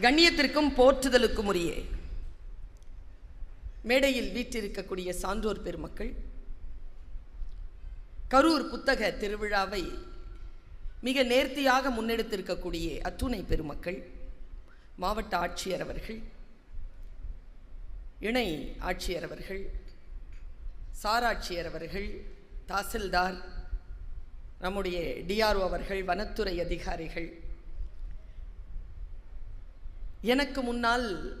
கண்ணியத்திற்கும் போற்றுதலுக்கும் உரிய. மேடையில் வீற்றிருக்கக்கூடிய சான்றோர் பெருமக்கள் கரூர் புத்தக திருவிழாவை மிக நேர்த்தியாக முன்னெடுத்திருக்கக்கூடிய அத்துணை பெருமக்கள் மாவட்ட ஆட்சியர் அவர்கள் இணை ஆட்சியர் அவர்கள் சாராட்சியர் அவர்கள் தாசில்தார் நம்முடைய டிஆர்ஓ அவர்கள் வனத்துறை அதிகாரிகள் எனக்கு முன்னால்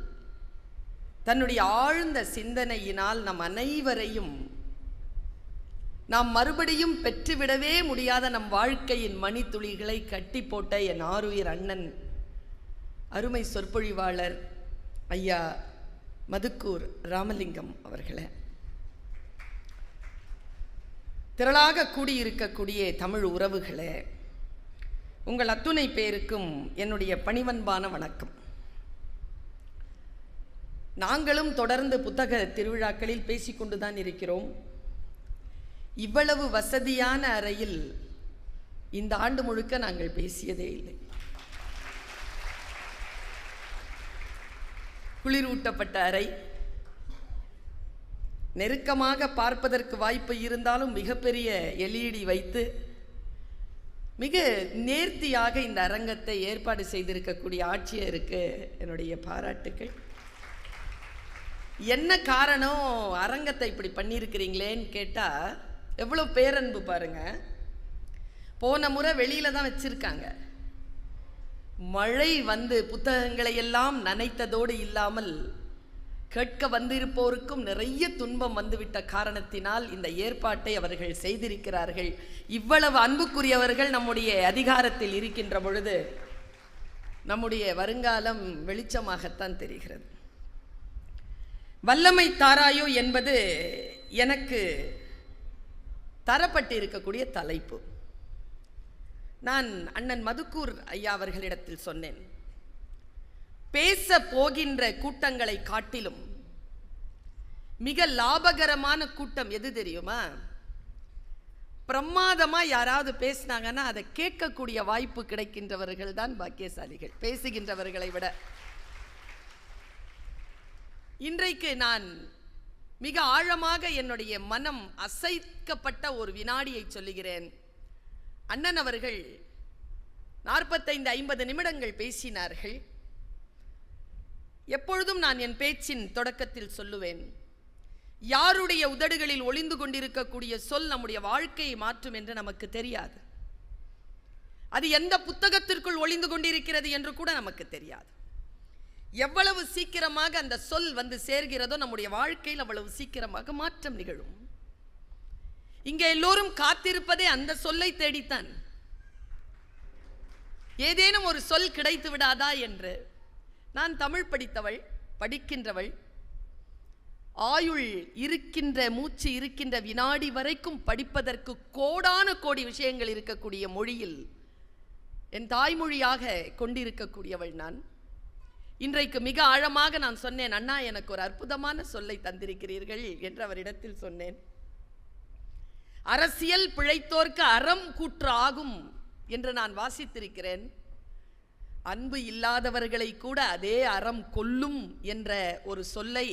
தன்னுடைய ஆழ்ந்த சிந்தனையினால் நம் அனைவரையும் நாம் மறுபடியும் பெற்றுவிடவே முடியாத நம் வாழ்க்கையின் மணித்துளிகளை கட்டி போட்ட என் ஆருயிர் அண்ணன் அருமை சொற்பொழிவாளர் ஐயா மதுக்கூர் ராமலிங்கம் அவர்களே. திரளாக கூடியிருக்கக்கூடிய தமிழ் உறவுகளே உங்கள் அத்துணை பேருக்கும் என்னுடைய பணிவன்பான வணக்கம். நாங்களும் தொடர்ந்து புத்தக திருவிழாக்களில் பேசிக்கொண்டுதான் இருக்கிறோம். இவ்வளவு வசதியான அறையில் இந்த ஆண்டு முழுக்க நாங்கள் பேசியதே இல்லை. குளிரூட்டப்பட்ட அறை. நெருக்கமாக பார்ப்பதற்கு வாய்ப்பு இருந்தாலும் மிகப்பெரிய எல்இடி வைத்து மிக நேர்த்தியாக இந்த அரங்கத்தை ஏற்பாடு செய்திருக்கக்கூடிய ஆட்சியருக்கு என்னுடைய பாராட்டுக்கள். என்ன காரணம் அரங்கத்தை இப்படி பண்ணியிருக்கிறீங்களேன்னு கேட்டால் எவ்வளோ பேரன்பு பாருங்க. போன முறை வெளியில் தான் வச்சுருக்காங்க. மழை வந்து புத்தகங்களை எல்லாம் நனைத்ததோடு இல்லாமல் கேட்க வந்திருப்போருக்கும் நிறைய துன்பம் வந்துவிட்ட காரணத்தினால் இந்த ஏற்பாட்டை அவர்கள் செய்திருக்கிறார்கள். இவ்வளவு அன்புக்குரியவர்கள் நம்முடைய அதிகாரத்தில் இருக்கின்ற பொழுது நம்முடைய வருங்காலம் வெளிச்சமாகத்தான் தெரிகிறது. வல்லமை தாராயோ என்பது எனக்கு தரப்பட்டு இருக்கக்கூடிய தலைப்பு. நான் அண்ணன் மதுக்கூர் ஐயா அவர்களிடத்தில் சொன்னேன் பேச போகின்ற கூட்டங்களை காட்டிலும் மிக லாபகரமான கூட்டம் எது தெரியுமா? பிரமாதமா யாராவது பேசினாங்கன்னா அதை கேட்கக்கூடிய வாய்ப்பு கிடைக்கின்றவர்கள் தான் பாக்கியசாலிகள். பேசுகின்றவர்களை விட இன்றைக்கு நான் மிக ஆழமாக என்னுடைய மனம் அசைக்கப்பட்ட ஒரு வினாடியை சொல்லுகிறேன். அண்ணன் அவர்கள் நாற்பத்தைந்து ஐம்பது நிமிடங்கள் பேசினார்கள். எப்பொழுதும் நான் என் பேச்சின் தொடக்கத்தில் சொல்லுவேன். யாருடைய உதடுகளில் ஒளிந்து கொண்டிருக்கக்கூடிய சொல் நம்முடைய வாழ்க்கையை மாற்றும் என்று நமக்கு தெரியாது. அது எந்த புத்தகத்திற்குள் ஒளிந்து கொண்டிருக்கிறது என்று கூட நமக்கு தெரியாது. எவ்வளவு சீக்கிரமாக அந்த சொல் வந்து சேர்கிறதோ நம்முடைய வாழ்க்கையில் அவ்வளவு சீக்கிரமாக மாற்றம் நிகழும். இங்கே எல்லோரும் காத்திருப்பதே அந்த சொல்லை தேடித்தான். ஏதேனும் ஒரு சொல் கிடைத்து விடாதா என்று. நான் தமிழ் படித்தவள் படிக்கின்றவள். ஆயுள் இருக்கின்ற மூச்சு இருக்கின்ற வினாடி வரைக்கும் படிப்பதற்கு கோடான கோடி விஷயங்கள் இருக்கக்கூடிய மொழியில் என் தாய்மொழியாக கொண்டிருக்கக்கூடியவள் நான். இன்றைக்கு மிக ஆழமாக நான் சொன்னேன் அண்ணா எனக்கு ஒரு அற்புதமான சொல்லை தந்திருக்கிறீர்கள் என்று அவரிடத்தில் சொன்னேன். அரசியல் பிழைத்தோர்க்கு அறம் கூற்று ஆகும் என்று நான் வாசித்திருக்கிறேன். அன்பு இல்லாதவர்களை கூட அதே அறம் கொல்லும் என்ற ஒரு சொல்லை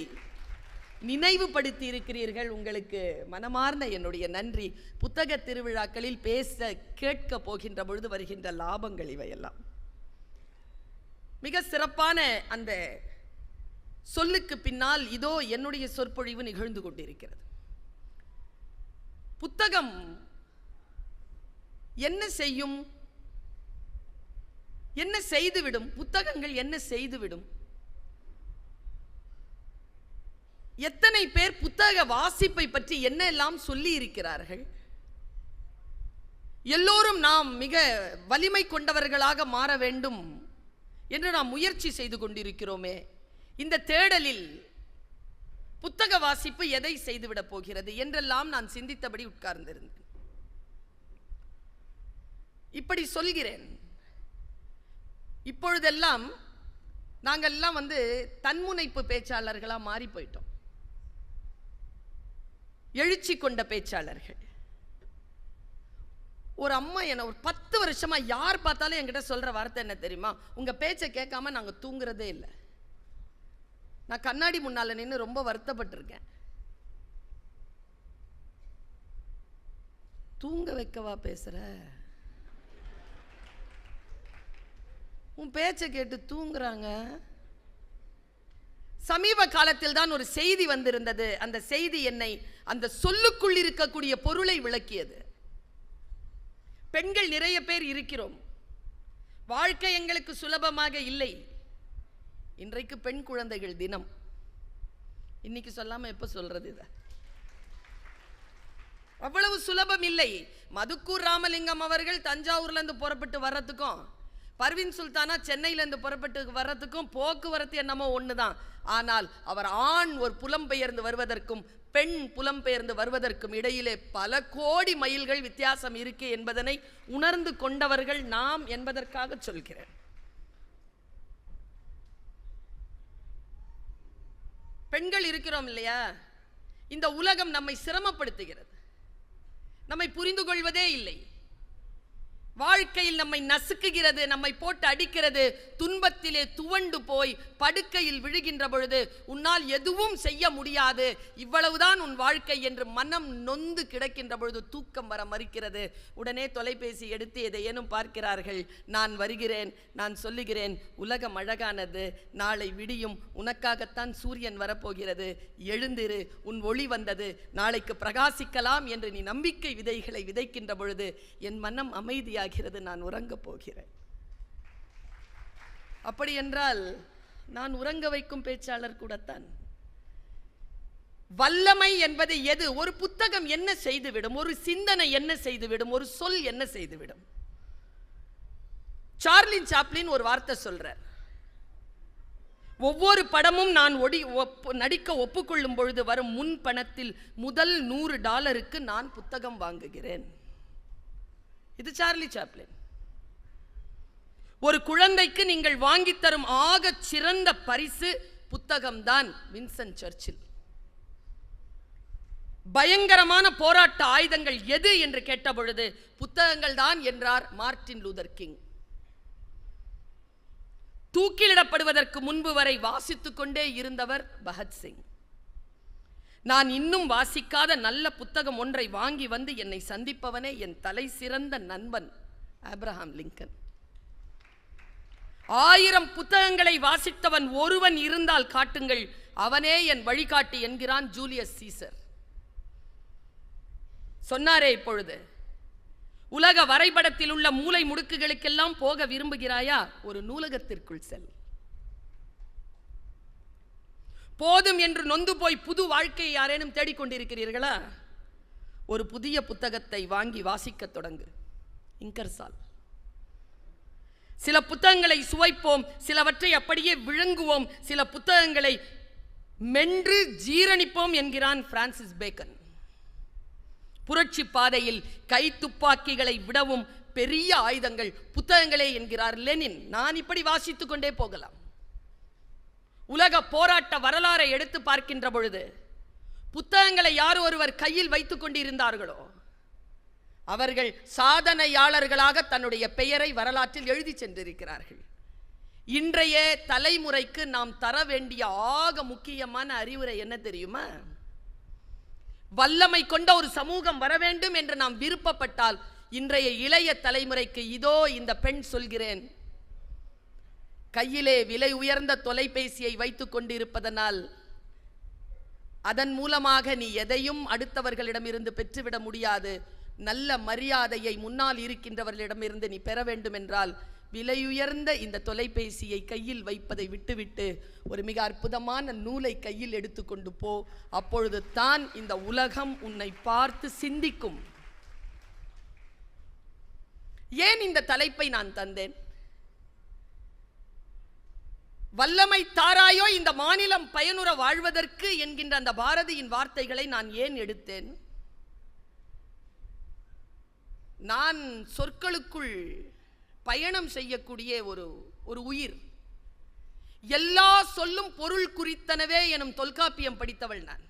நினைவுபடுத்தி இருக்கிறீர்கள் உங்களுக்கு மனமார்ந்த என்னுடைய நன்றி. புத்தக திருவிழாக்களில் பேச கேட்க போகின்ற பொழுது வருகின்ற லாபங்கள் இவையெல்லாம். மிக சிறப்பான அந்த சொல்லுக்கு பின்னால் இதோ என்னுடைய சொற்பொழிவு நிகழ்ந்து கொண்டிருக்கிறது. புத்தகம் என்ன செய்யும்? என்ன செய்துவிடும்? புத்தகங்கள் என்ன செய்துவிடும்? எத்தனை பேர் புத்தக வாசிப்பை பற்றி என்ன எல்லாம் சொல்லி இருக்கிறார்கள் எல்லோரும் நாம் மிக வலிமை கொண்டவர்களாக மாற வேண்டும். என்று நாம் முயற்சி செய்து கொண்டிருக்கிறோமே. இந்த தேடலில் புத்தக வாசிப்பு எதை செய்துவிடப் போகிறது என்றெல்லாம் நான் சிந்தித்தபடி உட்கார்ந்திருந்தேன். இப்படி சொல்கிறேன். இப்பொழுதெல்லாம் நாங்கள்லாம் வந்து தன்முனைப்பு பேச்சாளர்களாக மாறி போயிட்டோம். எழுச்சி கொண்ட பேச்சாளர்கள். ஒரு அம்மா என்னை ஒரு பத்து வருஷமாக யார் பார்த்தாலும் என்கிட்ட சொல்கிற வார்த்தை என்ன தெரியுமா? உங்கள் பேச்சை கேட்காம நாங்கள் தூங்குறதே இல்லை. நான் கண்ணாடி முன்னால் நின்று ரொம்ப வருத்தப்பட்டிருக்கேன். தூங்க வைக்கவா பேசுகிற உன் பேச்சை கேட்டு தூங்குறாங்க. சமீப காலத்தில் தான் ஒரு செய்தி வந்திருந்தது. அந்த செய்தி என்னை அந்த சொல்லுக்குள் இருக்கக்கூடிய பொருளை விளக்கியது. பெண்கள் நிறைய பேர் இருக்கிறோம். வாழ்க்கை எங்களுக்கு சுலபமாக இல்லை. இன்றைக்கு பெண் குழந்தைகள் தினம். இன்னைக்கு சொல்லாம எப்போ சொல்றது இத? அவ்வளவு சுலபம் இல்லை. மதுக்கூர் ராமலிங்கம் அவர்கள் தஞ்சாவூர்லேருந்து புறப்பட்டு வர்றதுக்கும் பர்வின் சுல்தானா சென்னையிலேருந்து புறப்பட்டு வர்றதுக்கும் போக்குவரத்து என்னமோ ஒண்ணுதான். ஆனால் அவர் ஆண் ஒரு புலம்பெயர்ந்து வருவதற்கும் பெண் புலம்பெயர்ந்து வருவதற்கும் இடையிலே பல கோடி மைல்கள் வித்தியாசம் இருக்கு என்பதனை உணர்ந்து கொண்டவர்கள் நாம் என்பதற்காக சொல்கிறேன். பெண்கள் இருக்கிறோம் இல்லையா? இந்த உலகம் நம்மை சிரமப்படுத்துகிறது. நம்மை புரிந்து கொள்வதே இல்லை. வாழ்க்கையில் நம்மை நசுக்குகிறது நம்மை போட்டு அடிக்கிறது துன்பத்திலே துவண்டு போய் படுக்கையில் விழுகின்ற பொழுது உன்னால் எதுவும் செய்ய முடியாது. இவ்வளவுதான் உன் வாழ்க்கை என்று மனம் நொந்து கிடக்கின்ற பொழுது தூக்கம் வர மறுக்கிறது. உடனே தொலைபேசி எடுத்து எதையேனும் பார்க்கிறார்கள். நான் வருகிறேன் நான் சொல்லுகிறேன் உலகம் அழகானது நாளை விடியும் உனக்காகத்தான் சூரியன் வரப்போகிறது. எழுந்திரு உன் ஒளி வந்தது நாளைக்கு பிரகாசிக்கலாம் என்று நீ நம்பிக்கை விதைகளை விதைக்கின்ற பொழுது என் மனம் அமைதியாகிறது நான் உறங்கப் போகிறேன். அப்படி என்றால் நான் உறங்க வைக்கும் பேச்சாளர் கூடத்தான். வல்லமை என்பது எது? ஒரு புத்தகம் என்ன செய்துவிடும்? ஒரு சிந்தனை என்ன செய்துவிடும்? ஒரு சொல் என்ன செய்துவிடும்? சார்லின் சாப்ளின் ஒரு வார்த்தை சொல்றார். ஒவ்வொரு படமும் நான் ஒடி ஒப்பு நடிக்க ஒப்புக்கொள்ளும் பொழுது வரும் முன் பணத்தில் முதல் நூறு டாலருக்கு நான் புத்தகம் வாங்குகிறேன். இது சார்லி சாப்ளின். ஒரு குழந்தைக்கு நீங்கள் வாங்கித் தரும் சிறந்த பரிசு புத்தகம்தான் வின்சென்ட் சர்ச்சில். பயங்கரமான போராட்ட ஆயுதங்கள் எது என்று கேட்டபொழுது புத்தகங்கள் தான் என்றார் மார்ட்டின் லூதர் கிங். தூக்கிலிடப்படுவதற்கு முன்பு வரை வாசித்துக் கொண்டே இருந்தவர் பகத்சிங். நான் இன்னும் வாசிக்காத நல்ல புத்தகம் ஒன்றை வாங்கி வந்து என்னை சந்திப்பவனே என் தலை சிறந்த நண்பன் ஆப்ரஹாம் லிங்கன். ஆயிரம் புத்தகங்களை வாசித்தவன் ஒருவன் இருந்தால் காட்டுங்கள் அவனே என் வழிகாட்டி என்கிறான் ஜூலியஸ் சீசர். சொன்னாரே இப்பொழுது உலக வரைபடத்தில் உள்ள மூலை முடுக்குகளுக்கெல்லாம் போக விரும்புகிறாயா? ஒரு நூலகத்திற்குள் செல். போதும் என்று நொந்து போய் புது வாழ்க்கையை யாரேனும் தேடிக்கொண்டிருக்கிறீர்களா? ஒரு புதிய புத்தகத்தை வாங்கி வாசிக்கத் தொடங்கு. இங்கர்சால் சில புத்தகங்களை சுவைப்போம் சிலவற்றை அப்படியே விழுங்குவோம் சில புத்தகங்களை மென்று ஜீரணிப்போம் என்கிறான் பிரான்சிஸ் பேக்கன் புரட்சி பாதையில் கை துப்பாக்கிகளை விடவும் பெரிய ஆயுதங்கள் புத்தகங்களே என்கிறார் லெனின் நான் இப்படி வாசித்துக்கொண்டே போகலாம். உலக போராட்ட வரலாறை எடுத்து பார்க்கின்ற பொழுது புத்தகங்களை யார் ஒருவர் கையில் வைத்து கொண்டிருந்தார்களோ அவர்கள் சாதனையாளர்களாக தன்னுடைய பெயரை வரலாற்றில் எழுதி சென்றிருக்கிறார்கள். இன்றைய தலைமுறைக்கு நாம் தர வேண்டிய ஆக முக்கியமான அறிவுரை என்ன தெரியுமா? வல்லமை கொண்ட ஒரு சமூகம் வர வேண்டும் என்று நாம் விருப்பப்பட்டால் இன்றைய இளைய தலைமுறைக்கு இதோ இந்த பெண் சொல்கிறேன். கையிலே விலை உயர்ந்த தொலைபேசியை வைத்து கொண்டிருப்பதனால் அதன் மூலமாக நீ எதையும் அடுத்தவர்களிடமிருந்து பெற்றுவிட முடியாது. நல்ல மரியாதையை முன்னால் இருக்கின்றவர்களிடமிருந்து நீ பெற வேண்டும் என்றால் விலையுயர்ந்த இந்த தொலைபேசியை கையில் வைப்பதை விட்டுவிட்டு ஒரு மிக அற்புதமான நூலை கையில் எடுத்துக்கொண்டு போ. அப்பொழுது தான் இந்த உலகம் உன்னை பார்த்து சிந்திக்கும். ஏன் இந்த தலைப்பை நான் தந்தேன்? வல்லமை தாராயோ இந்த மாநிலம் பயனுற வாழ்வதற்கு என்கின்ற அந்த பாரதியின் வார்த்தைகளை நான் ஏன் எடுத்தேன்? நான் சொற்களுக்குள் பயணம் செய்யக்கூடிய ஒரு ஒரு உயிர். எல்லா சொல்லும் பொருள் குறித்தனவே எனும் தொல்காப்பியம் படித்தவள் நான்.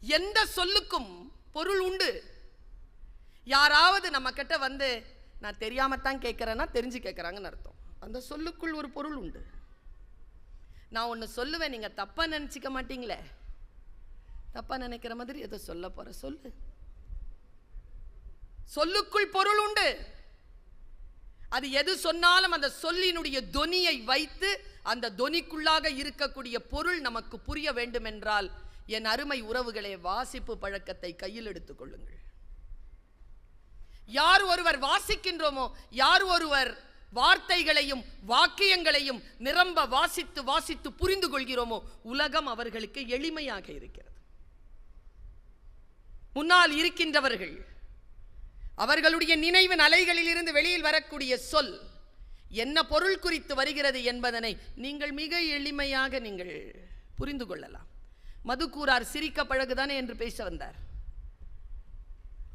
எந்த சொல்லுக்கும் பொருள் உண்டு. யாராவது நம்ம கிட்ட வந்து நான் தெரியாமத்தான் கேட்குறேன்னா தெரிஞ்சு கேட்குறாங்கன்னு அர்த்தம். அந்த சொல்லுக்குள் ஒரு பொருள் உண்டு. நான் ஒன்று சொல்லுவேன் நீங்கள் தப்பாக நினச்சிக்க மாட்டீங்களே. தப்பாக நினைக்கிற மாதிரி எதை சொல்ல போகிற சொல்லு. சொல்லுக்குள் பொருள் உண்டு. அது எது சொன்னாலும் அந்த சொல்லினுடைய தொனியை வைத்து அந்த தொனிக்குள்ளாக இருக்கக்கூடிய பொருள் நமக்கு புரிய வேண்டும் என்றால் என் அருமை உறவுகளே வாசிப்பு பழக்கத்தை கையில் எடுத்துக் கொள்ளுங்கள். யார் ஒருவர் வாசிக்கின்றோமோ யார் ஒருவர் வார்த்தைகளையும் வாக்கியங்களையும் நிரம்ப வாசித்து வாசித்து புரிந்து கொள்கிறோமோ உலகம் அவர்களுக்கு எளிமையாக இருக்கிறது. முன்னால் இருக்கின்றவர்கள் அவர்களுடைய நினைவு அலைகளில் இருந்து வெளியில் வரக்கூடிய சொல் என்ன பொருள் குறித்து வருகிறது என்பதனை நீங்கள் மிக எளிமையாக நீங்கள் புரிந்து கொள்ளலாம். மதுக்கூறார் சிரிக்க பழகுதானே என்று பேச வந்தார்.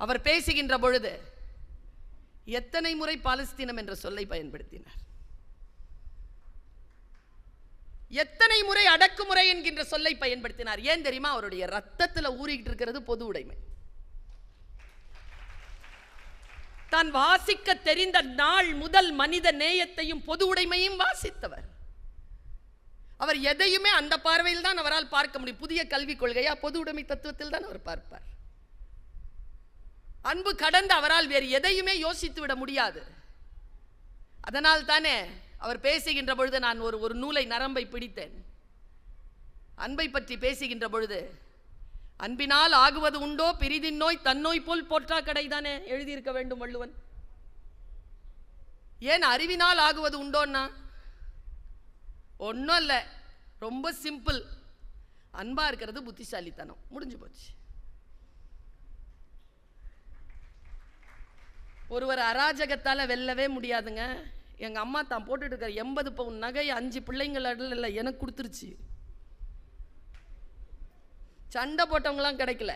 அவர் பேசுகின்ற பொழுது எத்தனை முறை பாலஸ்தீனம் என்ற சொல்லை பயன்படுத்தினார்? எத்தனை முறை அடக்குமுறை என்கின்ற சொல்லை பயன்படுத்தினார்? ஏன் தெரியுமா? அவருடைய ரத்தத்தில் ஊறிக்கிட்டு இருக்கிறது பொது உடைமை. தான் வாசிக்க தெரிந்த நாள் முதல் மனித நேயத்தையும் பொது உடைமையும் வாசித்தவர். அவர் எதையுமே அந்த பார்வையில் தான் அவரால் பார்க்க முடியும். புதிய கல்விக் கொள்கையா? பொது உடைமை தத்துவத்தில் தான் அவர் பார்ப்பார். அன்பு கடந்து அவரால் வேறு எதையுமே யோசித்து விட முடியாது. அதனால் தானே அவர் பேசுகின்ற பொழுது நான் ஒரு ஒரு நூலை நரம்பை பிடித்தேன். அன்பை பற்றி பேசுகின்ற பொழுது அன்பினால் ஆகுவது உண்டோ பிரிதின் நோய் தன்னோய் போல் போற்றா கடைதானே எழுதியிருக்க வேண்டும் வள்ளுவன்? ஏன் அறிவினால் ஆகுவது உண்டோன்னா? ஒன்றும் இல்லை ரொம்ப சிம்பிள். அன்பா இருக்கிறது புத்திசாலித்தனம். முடிஞ்சு போச்சு. ஒருவர் அராஜகத்தால் வெல்லவே முடியாதுங்க. எங்கள் அம்மா தான் போட்டுட்டு இருக்கிற எண்பது பவுன் நகை அஞ்சு பிள்ளைங்களில் இல்லை எனக்கு கொடுத்துருச்சு. சண்டை போட்டவங்களாம் கிடைக்கல.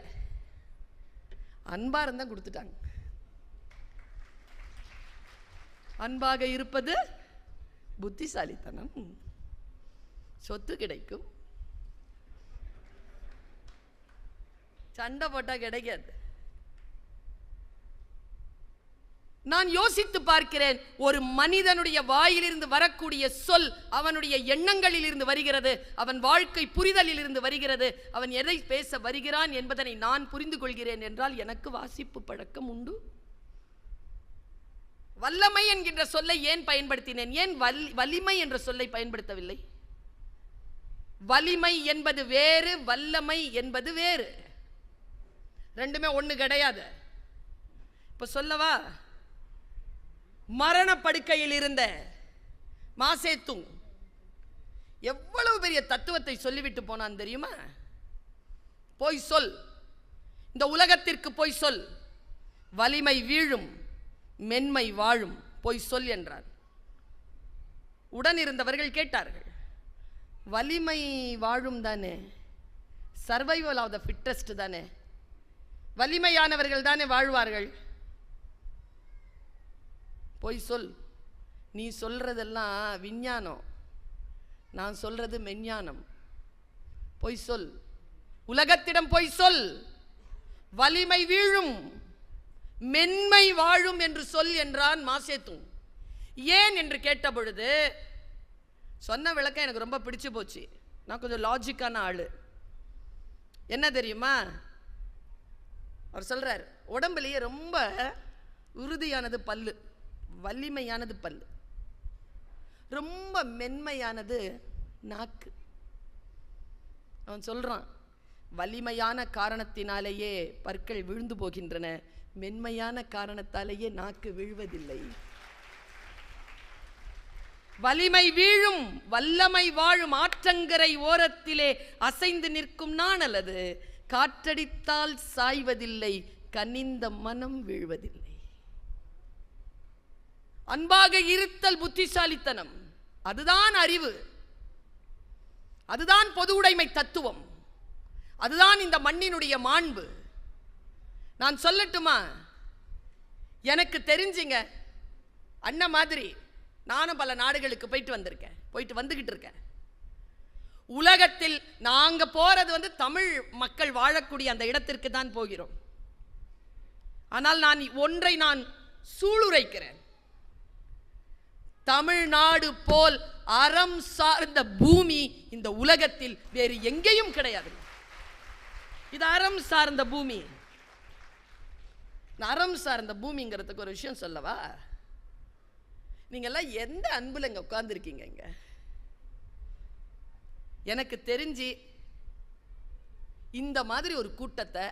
அன்பாக இருந்தால் கொடுத்துட்டாங்க. அன்பாக இருப்பது புத்திசாலித்தனம். சொத்து கிடைக்கும். சண்டை போட்டால் கிடைக்காது. நான் யோசித்து பார்க்கிறேன் ஒரு மனிதனுடைய வாயிலிருந்து வரக்கூடிய சொல் அவனுடைய எண்ணங்களில் இருந்து வருகிறது அவன் வாழ்க்கை புரிதலில் இருந்து வருகிறது அவன் எதை பேச வருகிறான் என்பதனை நான் புரிந்து கொள்கிறேன் என்றால் எனக்கு வாசிப்பு பழக்கம் உண்டு? வல்லமை என்கின்ற சொல்லை ஏன் பயன்படுத்தினேன்? ஏன் வல் வலிமை என்ற சொல்லை பயன்படுத்தவில்லை? வலிமை என்பது வேறு வல்லமை என்பது வேறு. ரெண்டுமே ஒன்று கிடையாது. இப்போ சொல்லவா? மரணப்படுக்கையில் இருந்த மாசேத்துங் எவ்வளவு பெரிய தத்துவத்தை சொல்லிவிட்டு போனான் தெரியுமா? போய் சொல். இந்த உலகத்திற்கு போய் சொல். வலிமை வீழும் மென்மை வாழும் போய் சொல் என்றார். உடன் இருந்தவர்கள் கேட்டார்கள் வலிமை வாழும் தானே? சர்வைவல் ஆஃப் த ஃபிட்டஸ்ட் தானே? வலிமையானவர்கள் தானே வாழ்வார்கள்? போய் சொல். நீ சொல்கிறதெல்லாம் விஞ்ஞானம். நான் சொல்கிறது மெஞ்ஞானம். போய் சொல். உலகத்திடம் போய் சொல். வலிமை வீழும். மென்மை வாழும் என்று சொல் என்றான் மாசேத்தும். ஏன் என்று கேட்ட பொழுது சொன்ன விளக்கம் எனக்கு ரொம்ப பிடிச்சு போச்சு. நான் கொஞ்சம் லாஜிக்கான ஆள். என்ன தெரியுமா? அவர் சொல்கிறார் உடம்புலயே ரொம்ப உறுதியானது பல்லு. வலிமையானது பல்லு. ரொம்ப மென்மையானது நாக்கு. அவன் சொல்கிறான் வலிமையான காரணத்தினாலேயே பற்கள் விழுந்து போகின்றன. மென்மையான காரணத்தாலேயே நாக்கு வீழ்வதில்லை. வலிமை வீழும் வல்லமை வாழும் ஆற்றங்கரை ஓரத்திலே அசைந்து நிற்கும் நாணலது காற்றடித்தால் சாய்வதில்லை கனிந்த மனம் வீழ்வதில்லை. அன்பாக இருத்தல் புத்திசாலித்தனம். அதுதான் அறிவு. அதுதான் பொது உடைமை தத்துவம். அதுதான் இந்த மண்ணினுடைய மாண்பு. நான் சொல்லட்டுமா? எனக்கு தெரிஞ்சுங்க. அண்ணன் மாதிரி நானும் பல நாடுகளுக்கு போயிட்டு வந்திருக்கேன். போயிட்டு வந்துக்கிட்டு இருக்கேன். உலகத்தில் நாங்கள் போகிறது வந்து தமிழ் மக்கள் வாழக்கூடிய அந்த இடத்திற்கு தான் போகிறோம். ஆனால் நான் ஒன்றை நான் சூளுரைக்கிறேன். தமிழ்நாடு போல் அறம் சார்ந்த பூமி இந்த உலகத்தில் வேறு எங்கேயும் கிடையாது. இது அறம் சார்ந்த பூமி. அறம் சார்ந்த பூமிங்கிறதுக்கு ஒரு விஷயம் சொல்லவா? நீங்கெல்லாம் எந்த அன்புல இங்க உட்கார்ந்துருக்கீங்க இங்கே? எனக்கு தெரிஞ்சு இந்த மாதிரி ஒரு கூட்டத்தை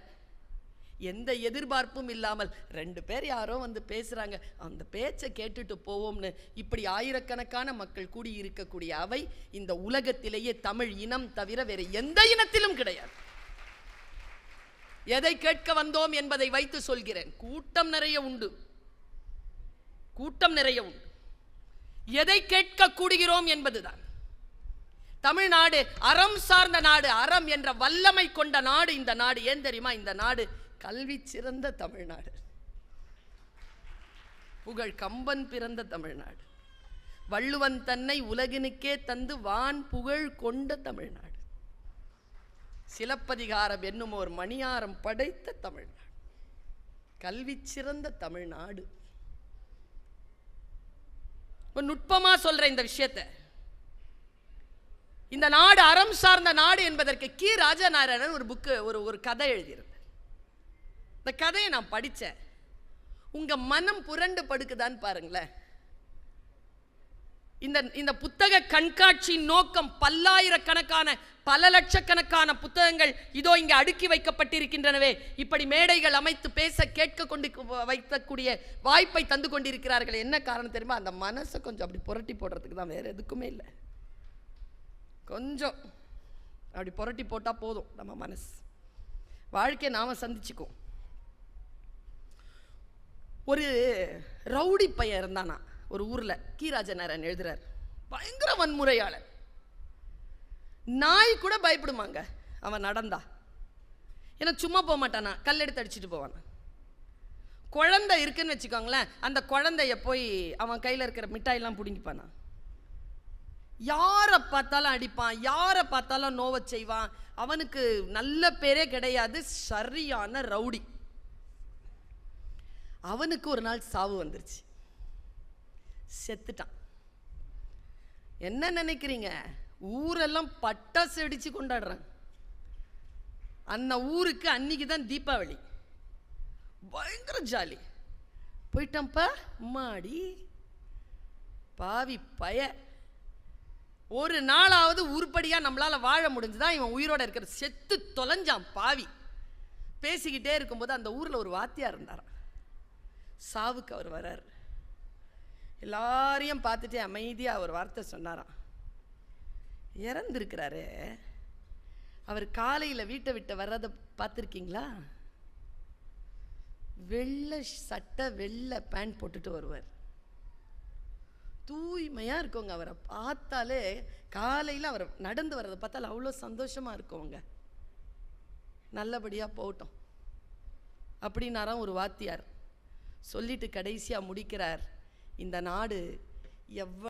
எந்த எதிர்பார்ப்பும் இல்லாமல் ரெண்டு பேர் யாரோ வந்து பேசுறாங்க. அந்த பேச்சை கேட்டுட்டு போவோம்னு இப்படி ஆயிரக்கணக்கான மக்கள் கூடி இருக்கக்கூடிய அவை இந்த உலகத்திலேயே தமிழ் இனம் தவிர வேற எந்த இனத்திலும் கிடையாது. எதை கேட்க வந்தோம் என்பதை வைத்து சொல்கிறேன். கூட்டம் நிறைய உண்டு. கூட்டம் நிறைய உண்டு. எதை கேட்க கூடுகிறோம் என்பதுதான். தமிழ்நாடு அறம் சார்ந்த நாடு அறம் என்ற வல்லமை கொண்ட நாடு இந்த நாடு. ஏன் தெரியுமா? இந்த நாடு கல்வி சிறந்த தமிழ்நாடு. புகழ் கம்பன் பிறந்த தமிழ்நாடு. வள்ளுவன் தன்னை உலகினுக்கே தந்து வான் புகழ் கொண்ட தமிழ்நாடு. சிலப்பதிகாரம் என்னும் ஒரு மணியாரம் படைத்த தமிழ்நாடு. கல்வி சிறந்த தமிழ்நாடு. இப்ப நுட்பமா சொல்றேன் இந்த விஷயத்தை. இந்த நாடு அறம் சார்ந்த நாடு என்பதற்கு கி. ராஜநாராயணன் ஒரு புக்கு ஒரு ஒரு கதை எழுதியிருக்கு இந்த கதையை நான் படித்தேன் உங்கள் மனம் புரண்டு படுக்குதான்னு பாருங்களேன். இந்த இந்த புத்தக கண்காட்சியின் நோக்கம் பல்லாயிரக்கணக்கான பல லட்சக்கணக்கான புத்தகங்கள் இதோ இங்கே அடுக்கி வைக்கப்பட்டிருக்கின்றனவே. இப்படி மேடைகள் அமைத்து பேச கேட்க கொண்டு வைக்கக்கூடிய வாய்ப்பை தந்து கொண்டிருக்கிறார்கள். என்ன காரணம் தெரியுமா? அந்த மனசை கொஞ்சம் அப்படி புரட்டி போடுறதுக்கு தான் வேற எதுக்குமே இல்லை. கொஞ்சம் அப்படி புரட்டி போட்டால் போதும் நம்ம மனசு. வாழ்க்கையை நாம் சந்திச்சுக்குவோம். ஒரு ரவுடி பையன் இருந்தானா ஒரு ஊரில். கீராஜனாரன் எழுதுறார். பயங்கர வன்முறையாளர் நாய் கூட பயப்படுமாங்க. அவன் நடந்தா. ஏன்னா சும்மா போக மாட்டானா? கல் எடுத்து அடிச்சுட்டு போவானா? குழந்தை இருக்குன்னு வச்சுக்கோங்களேன் அந்த குழந்தைய போய் அவன் கையில் இருக்கிற மிட்டாயெல்லாம் பிடுங்கிப்பானா? யாரை பார்த்தாலும் அடிப்பான் யாரை பார்த்தாலும் நோவை செய்வான். அவனுக்கு நல்ல பேரே கிடையாது. சரியான ரவுடி. அவனுக்கு ஒரு நாள் சாவு வந்துருச்சு. செத்துட்டான். என்ன நினைக்கிறீங்க? ஊரெல்லாம் பட்டாசு வெடித்து கொண்டாடுறாங்க அந்த ஊருக்கு அன்னைக்கு தான் தீபாவளி. பயங்கர ஜாலி. போயிட்டோம்ப்பா மாடி பாவி பய. ஒரு நாளாவது உருப்படியாக நம்மளால் வாழ முடிஞ்சுதான் இவன் உயிரோட இருக்கிற செத்து தொலைஞ்சான் பாவி. பேசிக்கிட்டே இருக்கும்போது அந்த ஊரில் ஒரு வாத்தியார் இருந்தாரான் சாவுக்கு அவர் வரார். எல்லாரையும் பார்த்துட்டு அமைதியாக ஒரு வார்த்தை சொன்னாராம். இறந்துருக்கிறாரு. அவர் காலையில் வீட்டை விட்டு வர்றதை பார்த்துருக்கீங்களா? வெள்ளை சட்டை வெள்ளை பேண்ட் போட்டுட்டு வருவார். தூய்மையாக இருக்கவங்க அவரை பார்த்தாலே காலையில் அவர் நடந்து வர்றதை பார்த்தாலே அவ்வளோ சந்தோஷமாக இருக்கவங்க. நல்லபடியாக போகட்டும். அப்படின்னாராம் ஒரு வாத்தியார். சொல்லிட்டு கடைசியா முடிக்கிறார். இந்த நாடு எவ்வளோ